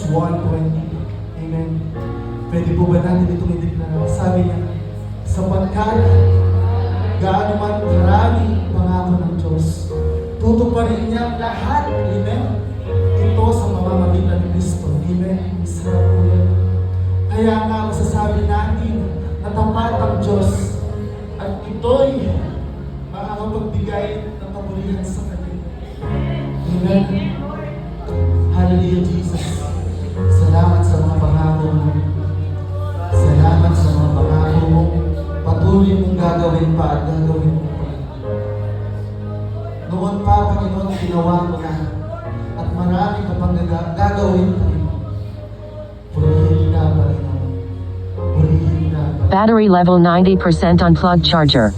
Corinthians 1.20. Amen. Pwede po ba natin itong ideklara? Sabi niya, sapagkat gaano man karami pangako ng Diyos, tutuparin niya lahat. Amen. Ito sa pamamagitan ni Kristo. Amen. Yan. Kaya nga masasabi natin na tapat ang Diyos at ito'y makakapagbigay ng kabulihan sa Kanya. Amen. Noon pa, Panginoon, ginawa mo na. At marami pang gagawin pa rin. Purihin ka, Panginoon. Purihin Panginoon. Battery level 90% unplugged charger.